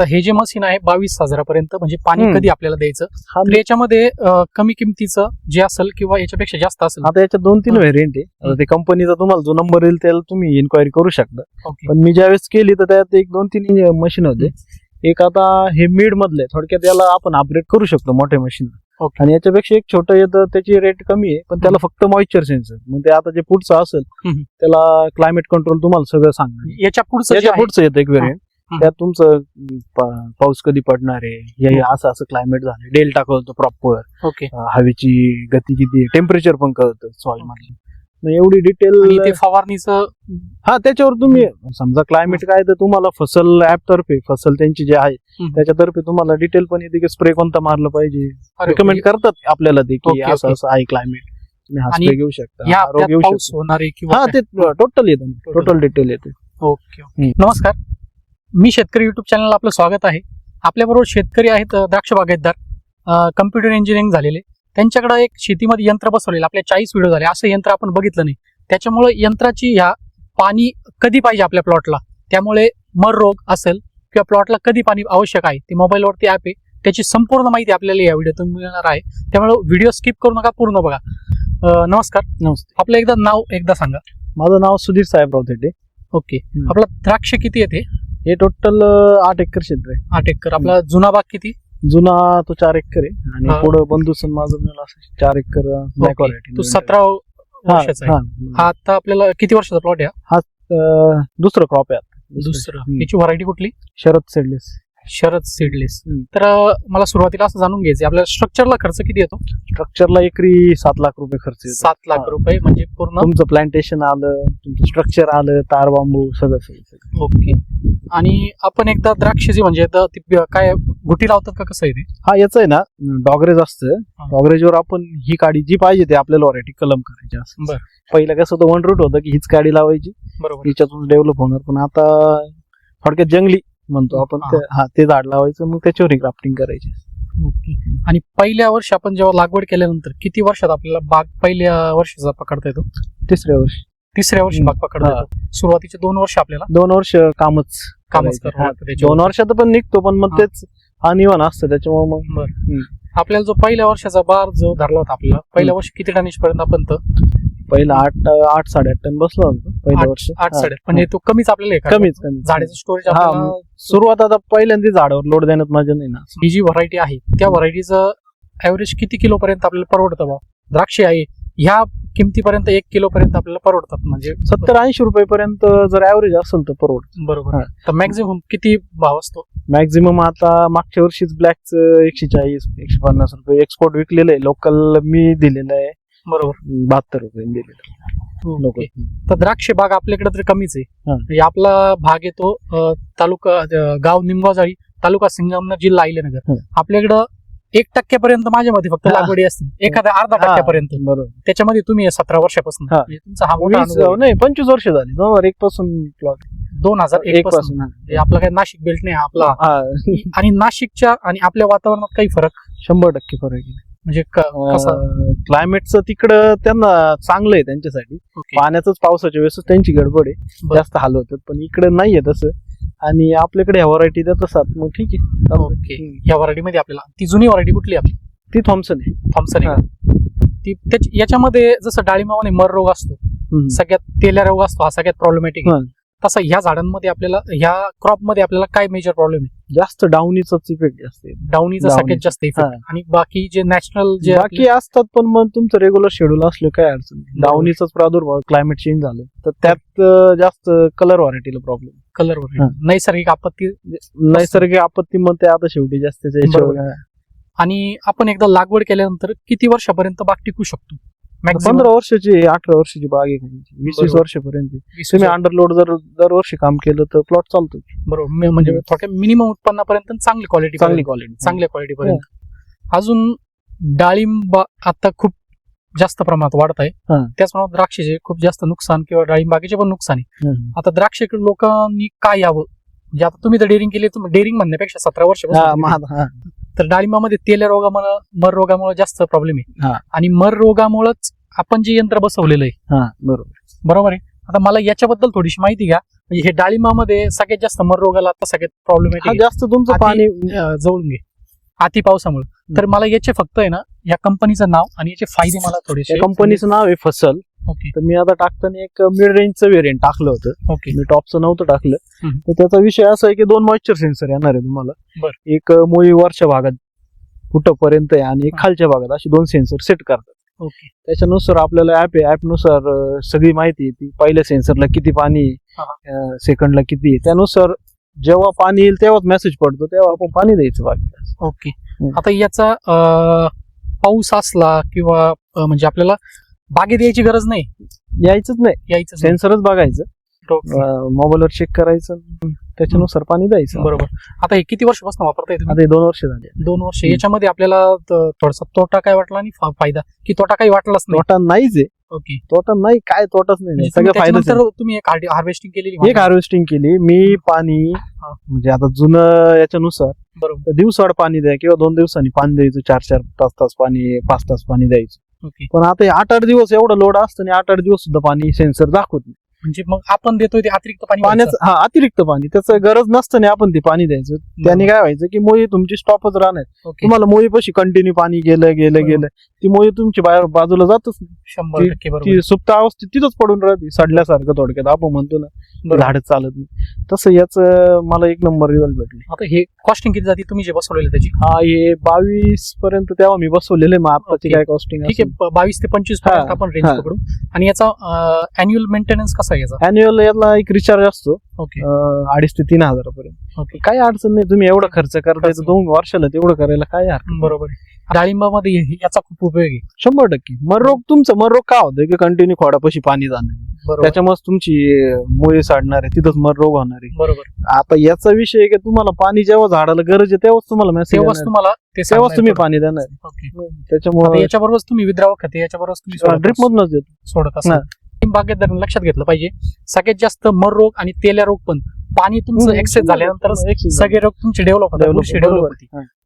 आता हे जे मशीन आहे बावीस हजारापर्यंत म्हणजे पाणी. कधी आपल्याला द्यायचं? तर याच्यामध्ये अं, कमी किमतीचं जे असेल किंवा याच्यापेक्षा जास्त असेल. आता याच्यात दोन तीन. व्हेरियंट आहे. आता ते कंपनीचा तुम्हाला जो नंबर येईल त्याला तुम्ही इन्क्वायरी करू शकता. ओके पण मी ज्यावेळेस केली तर त्यात एक दोन तीन मशीन होते. एक आता हे मिड मधले थोडक्यात याला आपण अपग्रेड करू शकतो मोठ्या मशीन ओके. आणि याच्यापेक्षा एक छोटं येतं त्याची रेट कमी आहे पण त्याला फक्त मॉइश्चर सेन्सर मग ते आता जे पुढचं असेल हम्म. त्याला क्लायमेट कंट्रोल तुम्हाला सगळं सांगणार. याच्या पुढचं जे आहे, पुढचं येतं एक व्हेरियंट. त्यात तुमचं पा- पाऊस कधी पडणार आहे? हे असं असं क्लायमेट झालं डेल्टा कळतो प्रॉपर ओके हवेची गती किती टेम्परेचर पण कळतं सॉइल मग एवढी आणि डिटेल ते फवारणीचं हा त्याच्यावर तुम्ही समजा क्लायमेट काय तर तुम्हाला फसल ऍप तर्फे फसल त्यांची जे आहे हम्म. त्याच्यातर्फे तुम्हाला डिटेल पण येते की स्प्रे कोणता मारलं पाहिजे. अरे रिकमेंड करतात आपल्याला ते की असं. असं आहे क्लायमेट तुम्ही हा आणि स्प्रे घेऊ शकता या हा रोग त्यात घेऊ पाऊस शकता होणार आहे किंवा हा? ते टोटल येतं. टोटल डिटेल येते. Okay okay. हम्म. नमस्कार. मी शेतकरी युट्यूब चॅनलला आपलं स्वागत आहे. आपल्याबरोबर शेतकरी आहेत द्राक्ष बागायतदार कम्प्युटर इंजिनिअरिंग झालेले. त्यांच्याकडे एक शेतीमध्ये यंत्र बसवलेलं आपल्या चाळीस व्हिडिओ झाले. असं यंत्र आपण बघितलं नाही. त्याच्यामुळे यंत्राची ह्या पाणी कधी पाहिजे आपल्या प्लॉटला त्यामुळे मर रोग असेल किंवा प्लॉटला कधी पाणी आवश्यक आहे? ते मोबाईलवरती ॲप आहे. त्याची संपूर्ण माहिती आपल्याला या व्हिडिओतून मिळणार आहे. त्यामुळे व्हिडिओ स्किप करू नका पूर्ण बघा. नमस्कार. नमस्ते. आपलं एकदा नाव एकदा सांगा. माझं नाव सुधीर साहेबराव थेटे. ओके. आपलं द्राक्ष किती येते? हे टोटल आठ एकर क्षेत्र आहे. आठ एकर. आपला जुना बाग किती? जुना तो चार एकर आहे. आणि हा. पुढं बंधुसन माझं चार एकर. तो सतरा वर्षाचा हा. आता आपल्याला किती वर्षाचा प्लॉट आहे दुसरं क्रॉप आहे. दुसरं. याची व्हरायटी कुठली? Sharad seedless Sharad seedless. तर मला सुरुवातीला असं जाणून घ्यायचं आपल्याला स्ट्रक्चरला खर्च किती येतो स्ट्रक्चरला एकरी सात लाख रुपये खर्च येतो सात लाख. रुपये म्हणजे पूर्ण तुमचं प्लांटेशन आलं तुमचं स्ट्रक्चर आलं तार बांबू सगळं सगळं. ओके आणि आपण एकदा द्राक्ष जी म्हणजे काय गुटी लावतात का कसं आहे ते हा याच आहे ना डॉगरेज असतं. डॉगरेजवर आपण ही काडी जी पाहिजे ते आपल्याला व्हरायटी कलम करायची असं. पहिलं कसं होतं वन रूट होतं की हीच काडी लावायची बरोबर हिच्यातून डेव्हलप होणार पण आता थोडक्यात जंगली म्हणतो आपण ते- हा ते झाड लावायचं मग त्याच्यावर ग्राफ्टिंग करायची ओके आणि पहिल्या वर्षी आपण जेव्हा लागवड केल्यानंतर किती वर्षात आपल्याला बाग पहिल्या वर्षाचा पकडता येतो तिसऱ्या वर्षी तिसऱ्या वर्षी. बाग पकडता हा. येतो सुरुवातीचे दोन वर्ष आपल्याला दोन वर्ष कामच कामच करायचं. करावं हा, लागतं त्याच्यावर. दोन वर्षात पण निघतो पण मग हा. तेच अनिवन असतं त्याच्यामुळे मग आपल्याला जो पहिल्या वर्षाचा बार जो धरला होता आपल्याला पहिल्या वर्षी किती टनेज पर्यंत आपण तर पहिला आठ आठ साडेआठ टन बसला होता पहिल्या वर्षी. आठ. साडे म्हणजे तो कमीच आपल्याला? कमीच कमी झाडाचं स्टोरेज हा, आपल्याला सुरुवात आता पहिल्यांदा झाडावर लोड देण्यात मजा नाही ना. ही जी व्हरायटी आहे त्या व्हरायटीचं ऍव्हरेज किती किलो पर्यंत आपल्याला परवडतं बा द्राक्षे आहे ह्या किमतीपर्यंत एक किलो पर्यंत आपल्याला परवडतात म्हणजे? सत्तर ऐंशी रुपये पर्यंत जर ऍव्हरेज असेल तर परवड बरोबर. हा. तर मॅक्झिमम किती भाव असतो? मॅक्झिमम आता मागच्या वर्षीच ब्लॅकचं एकशे चाळीस एकशे पन्नास रुपये एक्सपोर्ट विकलेलं आहे. लोकल मी दिलेलं आहे. बरोबर बहात्तर रुपये दिलेलं ओके. तर द्राक्ष बाग आपल्याकडे तर कमीच आहे हा. म्हणजे आपला भाग येतो अं, तालुका अं, गाव निंबाजाळी तालुका सिंगमनर जिल्हा अहिल्यानगर हं. आपल्याकडं एक टक्क्यापर्यंत माझ्या मध्ये फक्त हा. लागवडी असते एखाद्या अर्धा हा. टक्क्यापर्यंत बरोबर त्याच्यामध्ये तुम्ही आहे सतरा वर्षापासून हा. म्हणजे तुमचा हा मोठा वीस अनुभव आहे. नाही पंचवीस वर्ष झाली दोन हजार एक पासून प्लॉट दोन हजार एक एक पासून पासून हा. म्हणजे आपला काही नाशिक बेल्ट नाही हा आपला हा. आणि नाशिकच्या आणि आपल्या वातावरणात काही फरक शंभर टक्के फरक आहे म्हणजे क्लायमेटचं तिकडं त्यांना चांगलं आहे त्यांच्यासाठी ओके. पाण्याचंच पावसाच्या वेळेस त्यांची गडबड आहे. जास्त हाल होतात पण इकडे नाहीये तसं आणि आपल्याकडे ह्या व्हरायटी देत असतात मग ठीक आहे चालतंय. ओके या व्हरायटी मध्ये आपल्याला ती जुनी व्हरायटी कुठली आपली ती थॉम्सन आहे थॉम्सन आहे? ती याच्यामध्ये जसं डाळिंबामध्ये मर रोग असतो. सगळ्यात तेल्या रोग असतो हा सगळ्यात प्रॉब्लेमॅटिक. तसा ह्या झाडांमध्ये आपल्याला ह्या क्रॉपमध्ये आपल्याला काय मेजर प्रॉब्लेम आहे जास्त डाऊनीचाच इफेक्ट जास्त आहे. डाऊनीचा. सगळ्यात जास्त इफेक्ट हा. आणि बाकी जे नॅशनल जे बाकी असतात पण मग तुमचं रेग्युलर शेड्यूल असलं काय अडचण नाही. प्रादुर्भाव क्लायमेट चेंज झालं तर त्यात अं, जास्त कलर व्हरायटीला प्रॉब्लेम कलर हा. नैसर्गिक आपत्ती नैसर्गिक आपत्ती मग ते आता शेवटी जास्त बरोबर. आणि आपण एकदा लागवड केल्यानंतर किती वर्षापर्यंत बाग टिकू शकतो पंधरा वर्षाची अठरा वर्षाची बाग आहे वीस वीस. वर्षापर्यंत तुम्ही वर्ष- अंडरलोड जर दरवर्षी काम केलं तर प्लॉट चालतो बरोबर. म्हणजे थोडक्यात मिनिमम उत्पन्नापर्यंत चांगली क्वालिटी चांगली क्वालिटी चांगल्या क्वालिटी पर्यंत. अजून डाळिंब आता खूप जास्त प्रमाणात वाढत आहे. हा. त्याचप्रमाणे द्राक्षाचे खूप जास्त नुकसान किंवा डाळिंब बागेचे पण नुकसान आहे. आता द्राक्ष लोकांनी काय यावं? म्हणजे आता तुम्ही तर डेअरिंग केली तुम्ही डेअरिंग म्हणण्यापेक्षा सतरा वर्ष तर डाळिंबामध्ये तेल्या रोगामुळे मर रोगामुळे जास्त प्रॉब्लेम आहे. हा. आणि मर रोगामुळेच आपण जे यंत्र बसवलेलं आहे. बरोबर. बरोबर आहे? आता मला याच्याबद्दल थोडीशी माहिती घ्या. म्हणजे हे डाळिंबामध्ये सगळ्यात जास्त मर रोगाला आता सगळ्यात हा प्रॉब्लेमॅटिक जास्त तुमचं आधी- पाणी जवळून घे. अति पावसामुळे. तर मला याचे फक्त आहे ना या कंपनीचं नाव आणि याचे फायदे मला थोडेसे कंपनीचं नाव आहे फसल. ओके तर मी आता टाकताना एक मिड रेंजचं व्हेरियंट टाकलं होतं. ओके मी टॉपचं नव्हतं टाकलं. तर त्याचा विषय असा आहे की दोन मॉइश्चर सेन्सर येणार आहे तुम्हाला. एक मुळी वरच्या भागात कुठपर्यंत आहे आणि एक. खालच्या भागात अशी दोन सेन्सर सेट करतात. ओके त्याच्यानुसार आपल्याला ऍप आहे. ऍपनुसार सगळी माहिती येते पहिल्या सेन्सरला किती पाणी. सेकंडला किती त्यानुसार जेव्हा पाणी येईल तेव्हाच मेसेज पडतो. तेव्हा आपण पाणी द्यायचं बाकी. ओके. आता याचा पाऊस असला किंवा म्हणजे आपल्याला बागेत यायची गरज नाही? यायचंच नाही. यायचं सेन्सरच बघायचं. मोबाईलवर चेक करायचं. त्याच्यानुसार पाणी द्यायचं. बरोबर. आता हे किती वर्षापासून वापरताय तुम्ही? आता हे दोन वर्ष झाले. दोन वर्ष. याच्यामध्ये आपल्याला थोडासा तोटा काय वाटला आणि फा- फायदा? की तोटा काही वाटलाच नाही? तोटा नाहीच आहे. ओके. तोटा नाही काय तोटाच नाही. म्हणजे सगळं त्याच्यानंतर तुम्ही एक हार्वेस्टिंग केलेली. एक हार्वेस्टिंग केली. मी पाणी. म्हणजे आता जुनं याच्यानुसार बरोबर. दिवसाड पाणी द्या किंवा दोन दिवसांनी पाणी द्यायचं चार चार तास तास पाणी पाच तास पाणी द्यायचं. ओके. पण आता हे आठ आठ दिवस एवढं लोड असतं आणि आठ आठ दिवस सुद्धा पाणी सेन्सर दाखवत नाही. म्हणजे मग आपण देतोय ते अतिरिक्त पाणी पाण्याचं हा अतिरिक्त पाणी. त्याचं गरज नसतं नाही आपण ते पाणी द्यायचं. त्याने काय व्हायचं की मुळी तुमची स्टॉपच राहणार. ओके. तुम्हाला मुळीपाशी कंटिन्यू पाणी गेलं गेलं बरोबर. गेलं. ती मुळी तुमची बाहेर बाजूला जातच नाही. शंभर ती- टक्के बरोबर. ती सुप्त अवस्थेत तिथंच पडून राहते सडल्यासारखं थोडक्यात. आपण म्हणतो ना बरोबर. झाडच चालत नाही. तसं याच मला एक नंबर रिझल्ट भेटले. आता हे कॉस्टिंग किती जाते? तुम्ही जे बसवलेलं त्याची? हा हे बावीस पर्यंत तेव्हा मी बसवलेले मग आताची ओके. काय कॉस्टिंग ठीक आहे ब- बावीस ते पंचवीसपर्यंत हा, आपण रेंज हा. पकडू. आणि याचा अॅन्युअल मेंटेनन्स कसा आहे याचा? अॅन्युअल याला एक रिचार्ज असतो. ओके अडीच ते तीन हजारापर्यंत. ओके काही अडचण नाही तुम्ही एवढं खर्च करताय तर दोन वर्षाला तेवढं करायला काय हरकत नाही. बरोबर आहे. डाळिंबामध्ये हे- याचा खूप उपयोग आहे. शंभर टक्के. मर रोग तुमचं मर रोग का होतं की कंटिन्यू खोडापाशी पाणी जाणं? बरोबर. त्याच्यामुळे तुमची मुळे साडणार आहे तिथंच मर रोग होणार आहे. बरोबर. आता याचा विषय आहे की तुम्हाला पाणी जेव्हा झाडाला गरज आहे तेव्हाच तुम्हाला मेसेज तेव्हाच तुम्हाला ते तेव्हाच तुम्ही पाणी देणार. त्याच्यामुळे याच्याबरोबर तुम्ही विद्राव खते याच्याबरोबर तुम्ही ड्रिप मधूनच देतो. सोडत. असाल बागेत लक्षात घेतलं पाहिजे सगळ्यात जास्त मर रोग आणि तेल्या रोग पण पाणी तुमचं एक्सेस झाल्यानंतर सगळे रोग तुमचे डेव्हलप होतात.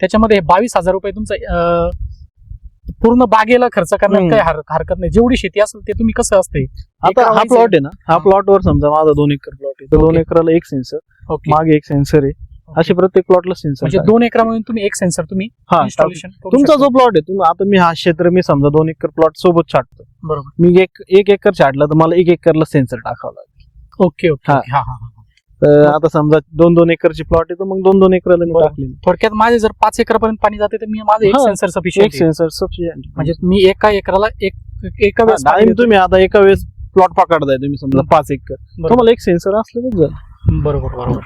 त्याच्यामध्ये बावीस हजार रुपये तुमचं पूर्ण बागेला खर्च करण्यात. काही हर- हरकत नाही जेवढी शेती असेल ते तुम्ही कसं असते आता हा. प्लॉट आहे ना हा. प्लॉट वर समजा माझा दोन एकर प्लॉट आहे दोन. एकराला एक सेन्सर मागे एक सेन्सर आहे असे प्रत्येक प्लॉटला म्हणजे सेन्सर दोन एकरामध्ये तुम्ही एक सेन्सर तुम्ही हा तुमचा जो प्लॉट आहे तुम्ही आता मी हा क्षेत्र मी समजा दोन एकर प्लॉट सोबत छाटतो बरोबर मी एक एक एकर छाडला तर मला एक एकरला सेन्सर टाकावं लागेल ओके ओके हा. ओके. हा हा हा तर आता समजा दोन दोन एकरची प्लॉट आहे तर मग दोन दोन एकराला मी बरोबर. टाकली थोडक्यात माझे जर पाच एकर पर्यंत पाणी जाते तर मी माझं एक हा. सेन्सर एक सफिशियंट सेन्सर सफिशियंट म्हणजे मी एका एकराला एक एका वेळेस पाणी देतो. तुम्ही आता एका वेळेस प्लॉट पकडताय तुम्ही समजा. पाच एकर बरोबर. तुम्हाला एक सेन्सर असलं तर झालं. बरोबर बरोबर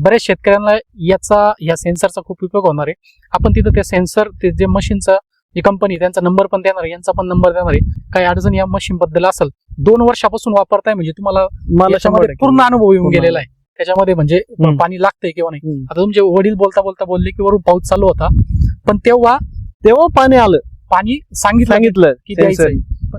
बरेच शेतकऱ्यांना याचा या सेन्सरचा खूप उपयोग होणार आहे. आपण तिथं ते सेन्सर ते जे मशीनचा जी कंपनी त्यांचा नंबर पण देणार आहे यांचा पण नंबर देणार आहे. काही अडचण या मशीन बद्दल असेल दोन वर्षापासून वापरताय म्हणजे तुम्हाला मला पूर्ण अनुभव येऊन गेलेला आहे. त्याच्यामध्ये म्हणजे. पाणी लागतंय किंवा नाही. आता तुमचे वडील बोलता बोलता बोलले की वरून पाऊस चालू होता. पण तेव्हा तेव्हा पाणी आलं. पाणी सांगितलं सांगितलं की.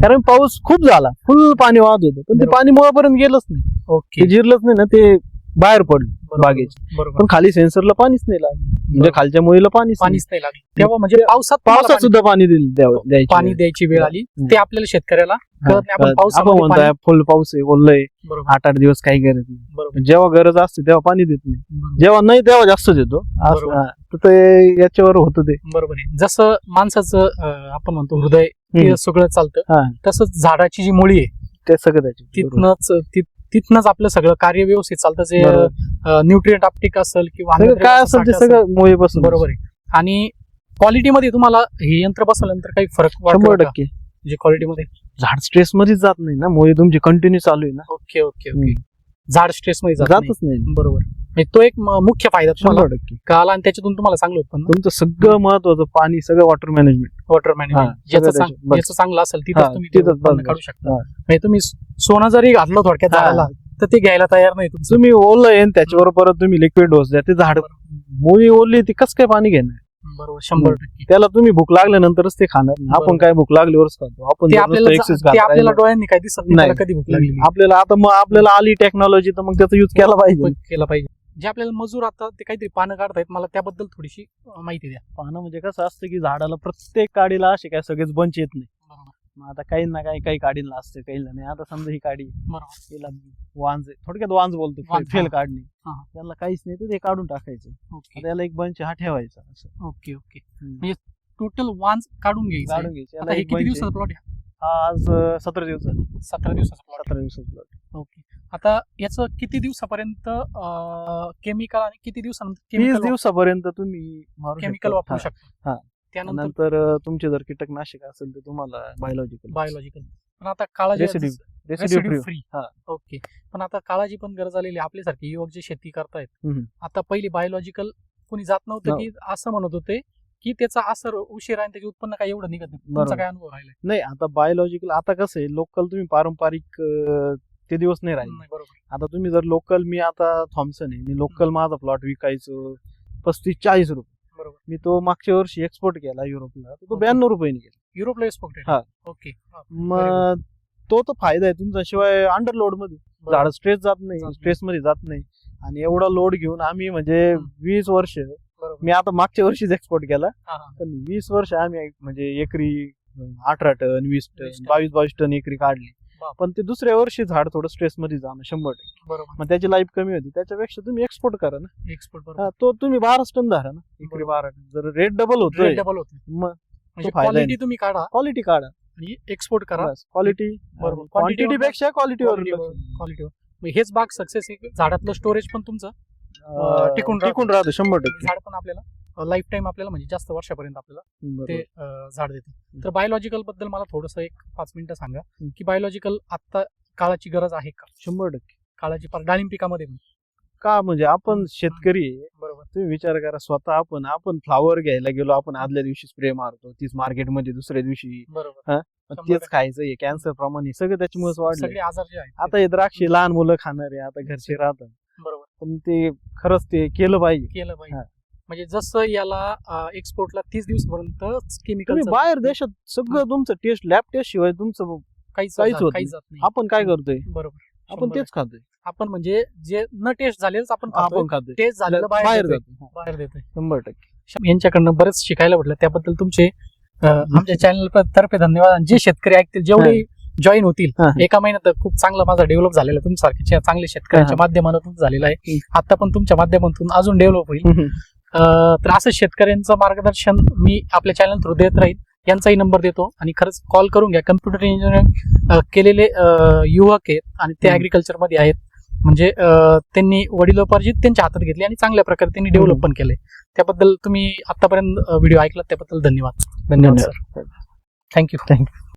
कारण पाऊस खूप झाला. फुल पाणी वाहत होतं. पण ते. पाणी मुळापर्यंत गेलंच नाही. ओके. जिरलंच नाही ना ते बाहेर पडलं. बागेचे पण खाली सेन्सरला पाणीच नाही लागलं म्हणजे. खालच्या मुळीला पाणीच नाही. पाणीच नाही लागलं तेव्हा म्हणजे पावसात तुम्हाला पावसात पाणी- सुद्धा पाणी द्यायची पाणी. द्यायची वेळ आली. ते आपल्याला शेतकऱ्याला हा, आपण म्हणतोय फुल पाऊस आहे बरोबर आठ आठ दिवस काही गरज नाही पण जेव्हा गरज असते तेव्हा पाणी देत नाही. जेव्हा नाही तेव्हा जास्त देतो. हा. ते याच्यावर होतं ते बरोबर आहे जसं माणसाचं आपण म्हणतो हृदय. सगळं चालतं हा. तसंच झाडाची जी मुळी आहे ते सगळं बरोबर. तिथनच तिथनच आपलं सगळं कार्य व्यवस्थित चालतं जे. न्यूट्रिएंट अपटिक असेल किंवा काय असेल ते सगळं मुळीपासून. बरोबर आहे. आणि क्वालिटीमध्ये तुम्हाला हे यंत्र बसवल्यानंतर काही फरक शंभर टक्के. म्हणजे क्वालिटीमध्ये झाड स्ट्रेस मध्येच जात नाही ना मुळे तुमची कंटिन्यू चालू आहे ना. Okay okay okay. झाड स्ट्रेस मध्ये. जातच नाही. बरोबर. म्हणजे तो एक मुख्य फायदा तुम्हाला शंभर टक्के कळाला आणि त्याच्यातून तुम्हाला चांगलं उत्पन्न तुमचं सगळं महत्वाचं पाणी सगळं वॉटर मॅनेजमेंट वॉटर हा, मॅनेजमेंट सगळं ज्याचं त्याच्यात. चांग- बस. ज्याचं चांगलं असेल तिथंच तुम्ही ते तिथंच उत्पन्न बस, काढू. शकता हा. म्हणजे तुम्ही सोनं जरी घातलं थोडक्यात हा. झाडाला तर ते घ्यायला तयार नाही तुमचं तुम्ही ओलं आहे आणि त्याच्यावर परत तुम्ही लिक्विड डोस द्या ते झाड मुळी ओलली ती कसं काय पाणी घेणार बरोबर शंभर टक्के त्याला तुम्ही भूक लागल्यानंतरच ते खाणार. आपण बरोबर. काय भूक लागल्यावरच खातो आपण ते जर आपल्याला नुसतं जा- excess ते खात आपल्याला राहिलो, डोळ्यांनी काही दिसत नाही नाही. त्याला कधी भूक लागली आपल्याला आता मग आपल्याला आली टेक्नॉलॉजी तर मग त्याचा युज केला पाहिजे केला पाहिजे जे आपल्याला मजूर आता ते काहीतरी पानं काढतायत मला त्याबद्दल थोडीशी माहिती द्या पाहणं म्हणजे कसं असतं की झाडाला प्रत्येक काडीला असे काय सगळेच बंच येत नाही मग आता काही ना काही काही काढीला असते काही नाही आता समजा ही काढी तिला वांज. थोडक्यात वांज बोलतो फेल. काढणी. त्याला काहीच नाही तर ते काढून टाकायचं त्याला एक बंच हा ठेवायचा असं ओके ओके. म्हणजे टोटल वांज काढून घ्यायचं काढून. घ्यायचे किती. दिवसाचा प्लॉट हा आज सतरा दिवस झाले सतरा दिवसाचा प्लॉट सतरा दिवसाचा plot. ओके आता याचं किती दिवसापर्यंत केमिकल आणि किती दिवसानंतर तीस दिवसापर्यंत तुम्ही मारू केमिकल शकता. वापरू हा. शकतो हा. त्यानंतर नंतर अं, तुमचे जर कीटकनाशक असेल तर तुम्हाला बायोलॉजिकल बायोलॉजिकल पण आता काळाची Residue. रेसिड्यू रेसिड्यू फ्री हा. ओके पण आता काळाची पण गरज आलेली आहे. आपल्यासारखे युवक जे शेती करतायत हम्म. आता पहिली बायोलॉजिकल कोणी जात नव्हतं. की असं म्हणत होते की त्याचा असर उशीर आहे आणि त्याचे उत्पन्न काही एवढं निघत नाही तुमचा बरोबर. काय अनुभव राहिलाय नाही आता बायोलॉजिकल आता कसं आहे लोकल तुम्ही पारंपरिक अं, ते दिवस नाही राहिले. बरोबर. आता तुम्ही जर लोकल मी आता थॉम्सन आहे. मी लोकल माझा प्लॉट विकायचो पस्तीस चाळीस रुपये. बरोबर. मी तो मागच्या वर्षी एक्सपोर्ट केला युरोपला तर तो Okay. ब्याण्णव रुपयाने गेला. युरोपला एक्सपोर्ट हा. ओके. मग तो तर फायदा आहे तुमचा. शिवाय अंडर लोडमध्ये झाड स्ट्रेस जात जात नाही. नाही. स्ट्रेस मध्ये जात नाही. आणि एवढा लोड घेऊन आम्ही म्हणजे हम्म. वीस वर्ष बरोबर. मी आता मागच्या वर्षीच एक्सपोर्ट केला. हा, हा. पण वीस वर्ष आम्ही म्हणजे एकरी अठरा टन वीस टन टन. बावीस बावीस टन एकरी काढली. पण ते दुसऱ्या वर्षी झाड थोडं स्ट्रेस मध्ये जाणं शंभर टक्के. बरोबर. मग त्याची लाईफ कमी होती. त्याच्यापेक्षा तुम्ही एक्सपोर्ट करा ना. एक्सपोर्ट बरोबर. हा, तो तुम्ही बाराच टन धरा ना. बरोबर. बारा टन. जर रेट डबल होतोय डबल होते मग म्हणजे फायदा आहे. क्वालिटी तुम्ही काढा. क्वालिटी काढा. आणि एक्सपोर्ट करा. क्वालिटी बरोबर. क्वांटिटी पेक्षा क्वालिटीवर क्वालिटी हेच बाग सक्सेस झाडातलं स्टोरेज पण तुमचं? टिकून. टिकून राहतं शंभर टक्के. झाड पण आपल्याला? लाईफ टाईम आपल्याला म्हणजे जास्त वर्षापर्यंत आपल्याला ते झाड देते. तर बायोलॉजिकलबद्दल मला थोडस एक पाच मिनिटं सांगा. की बायोलॉजिकल आता काळाची गरज आहे का? शंभर टक्के. काळाची डाळिंब पिकामध्ये का म्हणजे आपण शेतकरी. बरोबर. तुम्ही विचार करा स्वतः आपण आपण फ्लावर घ्यायला गेलो आपण आदल्या दिवशी स्प्रे मारतो तीच मार्केटमध्ये दुसऱ्या दिवशी. तेच खायचं हे कॅन्सर प्रमाण सगळं त्याच्यामुळेच वाढलं आता हे द्राक्षे लहान मुलं खाणार आहे आता घरचे राहतात. बरोबर. पण ते खरंच ते केलं पाहिजे. केलं पाहिजे. म्हणजे जसं याला एक्सपोर्टला तीस दिवसापर्यंत केमिकल बाहेर देशात सगळं तुमचं टेस्ट लॅब टेस्ट शिवाय तुमचं काहीच काहीच जात- काहीच नाही. जात नाही. आपण काय करतोय? बरोबर. आपण तेच खातोय. आपण म्हणजे जे न टेस्ट झालेच आपण. आपण खातोय. टेस्ट झालेलं बाहेर बाहेर देतोय. शंभर टक्के. यांच्याकडनं बरेच शिकायला भेटलं. त्याबद्दल तुमचे आमच्या चॅनल तर्फे धन्यवाद. आणि जे शेतकरी ऐकतील जेवढे जॉईन होतील. एका महिन्यात खूप चांगला माझा डेव्हलप झालेला आहे. तुमच्यासारखे चे- चांगले शेतकऱ्यांच्या. माध्यमातून झालेला आहे. आता पण तुमच्या माध्यमातून अजून डेव्हलप होईल. तर असं शेतकऱ्यांचं मार्गदर्शन मी आपल्या चॅनल थ्रू देत राहील. यांचाही नंबर देतो आणि खरंच कॉल करून घ्या. कम्प्युटर इंजिनिअरिंग केलेले युवक आहेत आणि ते हम्म. ऍग्रिकल्चरमध्ये आहेत. म्हणजे त्यांनी वडिलोपार्जित त्यांच्या हातात घेतले आणि चांगल्या प्रकारे त्यांनी डेव्हलप. पण केले. त्याबद्दल तुम्ही आतापर्यंत व्हिडिओ ऐकला त्याबद्दल धन्यवाद. धन्यवाद. Sir thank you thank you